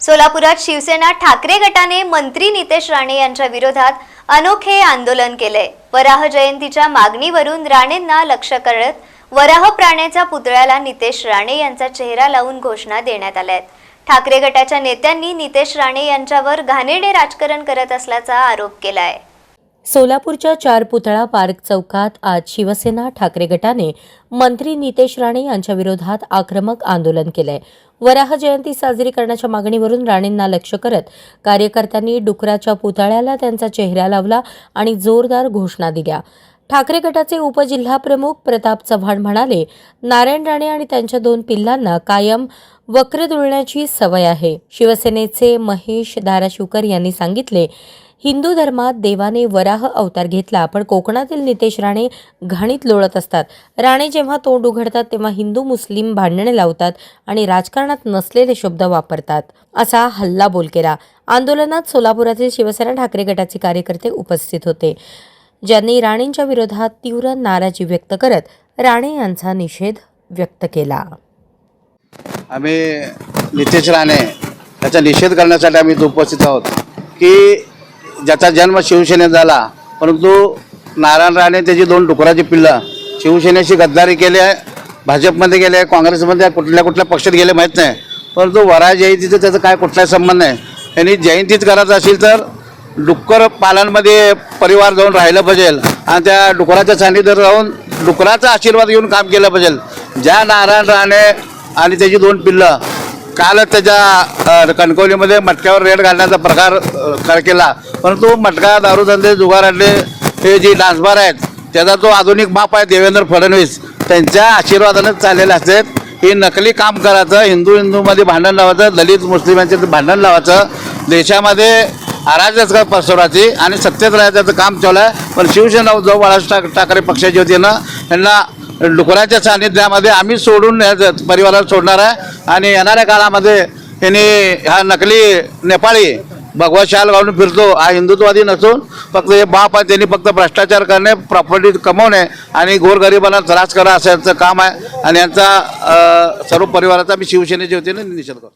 सोलापुरात शिवसेना ठाकरे गटाने मंत्री नितेश राणे यांच्या विरोधात अनोखे आंदोलन केलंय वराह जयंतीच्या मागणीवरून राणेंना लक्ष करत वराह प्राण्याच्या पुतळ्याला नितेश राणे यांचा चेहरा लावून घोषणा देण्यात आल्या ठाकरे गटाच्या नेत्यांनी नितेश राणे यांच्यावर घाणेरडे राजकारण करत असल्याचा आरोप केला आहे सोलापूरच्या चार पुतळा पार्क चौकात आज शिवसेना ठाकरे गटाने मंत्री नितेश राणे यांच्या विरोधात आक्रमक आंदोलन केलंय. वराह जयंती साजरी करण्याच्या मागणीवरून राणेंना लक्ष करत कार्यकर्त्यांनी डुकराच्या पुतळ्याला त्यांचा चेहरा लावला आणि जोरदार घोषणा दिल्या. ठाकरे गटाचे उपजिल्हाप्रमुख प्रताप चव्हाण म्हणाले नारायण राणे आणि त्यांच्या दोन पिल्लांना कायम वक्र दुळण्याची सवय आहे. शिवसेनेचे महेश धाराशिवकर यांनी सांगितले हिंदू धर्मात देवाने वराह अवतार घेतला पण कोकणातील नितेश राणे घाणीत लोळत असतात. राणे जेव्हा तोंड उघडतात तेव्हा हिंदू मुस्लिम भांडणे लावतात आणि राजकारणात नसलेले शब्द वापरतात. असा हल्ला बोल केला आंदोलनात सोलापुरातील शिवसेना ठाकरे गटाचे कार्यकर्ते उपस्थित होते. ज्यांनी राणेंच्या विरोधात तीव्र नाराजी व्यक्त करत राणे यांचा निषेध व्यक्त केला. आम्ही नितेश राणे याचा निषेध करण्यासाठी आम्ही उपस्थित आहोत की ज्याचा जन्म शिवसेनेत झाला परंतु नारायण राणे त्याची दोन डुकराची पिल्लं शिवसेनेशी गद्दारी केली आहे भाजपमध्ये गेले काँग्रेसमध्ये कुठल्या कुठल्या पक्षात गेले माहीत नाही. परंतु वरा जयंतीचं त्याचा काय कुठलाही संबंध नाही. त्यांनी जयंतीच करायचं असेल तर डुक्कर पालनमध्ये परिवार जाऊन राहिलं पाहिजे आणि त्या डुकराच्या सान्निध्यात राहून डुकराचा आशीर्वाद घेऊन काम केलं पाहिजे ज्या नारायण राणे आणि त्याची दोन पिल्लं कालच त्याच्या कणकवलीमध्ये मटक्यावर रेड घालण्याचा प्रकार केला परंतु मटका दारूधंदे जुगार हे जे डान्सबार आहेत त्याचा जो आधुनिक बाप आहे देवेंद्र फडणवीस त्यांच्या आशीर्वादानेच चाललेले असतात. हे नकली काम करायचं हिंदू हिंदूमध्ये भांडण लावायचं दलित मुस्लिम यांच्यात भांडण लावायचं देशामध्ये अराजक पसरवायची आणि सत्तेत राहायचं काम चालू आहे. पण शिवसेना उद्धव बाळासाहेब ठाकरे पक्षाची होती ना त्यांना डुकराच्या सानिध्यामध्ये आम्ही सोडून परिवाराला सोडणार आहे. आणि येणाऱ्या काळामध्ये त्यांनी हा नकली नेपाळी भगवा शाल घालून फिरतो. हा हिंदुत्ववादी नसून फक्त हे बाप आहे त्यांनी फक्त भ्रष्टाचार करणे प्रॉपर्टी कमवणे आणि गोरगरिबांना त्रास करा असं यांचं काम आहे. आणि यांचा सर्व परिवाराचा मी शिवसेनेच्या वतीने निषेध करतो.